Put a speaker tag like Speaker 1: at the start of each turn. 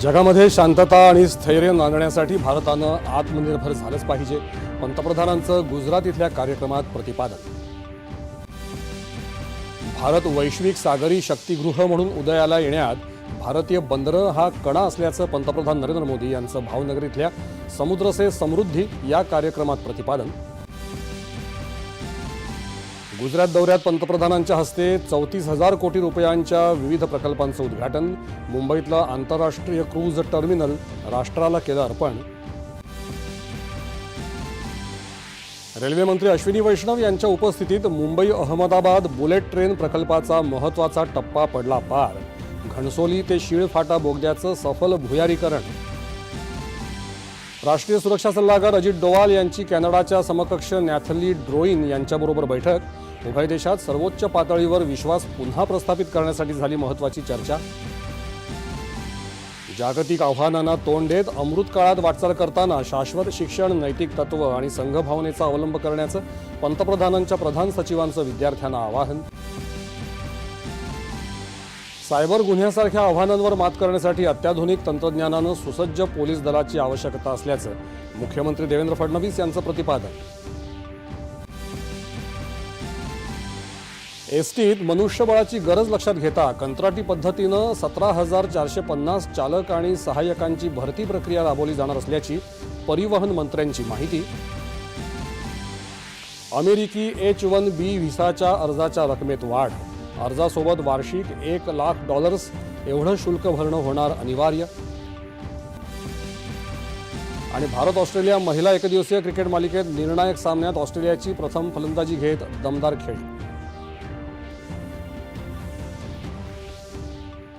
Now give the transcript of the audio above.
Speaker 1: जगामध्ये शांतता आणि स्थैर्य नांदण्यासाठी भारतानं आत्मनिर्भर झालंच पाहिजे पंतप्रधानांचं गुजरात इथल्या कार्यक्रमात प्रतिपादन. भारत वैश्विक सागरी शक्तिगृह म्हणून उदयाला येण्यात भारतीय बंदरं हा कणा असल्याचं पंतप्रधान नरेंद्र मोदी यांचं भावनगर इथल्या समुद्र से समृद्धी या कार्यक्रमात प्रतिपादन. गुजरात दौऱ्यात पंतप्रधानांच्या हस्ते चौतीस हजार कोटी रुपयांच्या विविध प्रकल्पांचं उद्घाटन मुंबईतलं आंतरराष्ट्रीय क्रूज टर्मिनल राष्ट्राला केलं अर्पण. रेल्वेमंत्री अश्विनी वैष्णव यांच्या उपस्थितीत मुंबई अहमदाबाद बुलेट ट्रेन प्रकल्पाचा महत्त्वाचा टप्पा पडला पार. घणसोली ते शीळफाटा बोगद्याचं सफल भुयारीकरण. राष्ट्रीय सुरक्षा सल्लागार अजित डोवाल यांची कॅनडाच्या समकक्ष नॅथली ड्रोईन यांच्याबरोबर बैठक. उभय देशात सर्वोच्च पातळीवर विश्वास पुन्हा प्रस्थापित करण्यासाठी झाली महत्वाची चर्चा. जागतिक आव्हानांना तोंड देत अमृत काळात वाटचाल करताना शाश्वत शिक्षण नैतिक तत्व आणि संघभावनेचा अवलंब करण्याचं पंतप्रधानांच्या प्रधान सचिवांचं विद्यार्थ्यांना आवाहन. सायबर गुन्ह्यासारख्या आव्हानांवर मात करण्यासाठी अत्याधुनिक तंत्रज्ञानानं सुसज्ज पोलीस दलाची आवश्यकता असल्याचं मुख्यमंत्री देवेंद्र फडणवीस यांचं प्रतिपादन. एसटीत मनुष्यबळाची गरज लक्षात घेता कंत्राटी पद्धतीनं सतरा हजार चारशे पन्नास चालक आणि सहाय्यकांची भरती प्रक्रिया राबवली जाणार असल्याची परिवहन मंत्र्यांची माहिती. अमेरिकी एच वन बी व्हिसाच्या अर्जाच्या रकमेत वाढ. अर्जासोबत वार्षिक एक लाख डॉलर्स एवढं शुल्क भरणं होणार अनिवार्य. आणि भारत ऑस्ट्रेलिया महिला एकदिवसीय क्रिकेट मालिकेत निर्णायक सामन्यात ऑस्ट्रेलियाची प्रथम फलंदाजी घेत दमदार खेळी.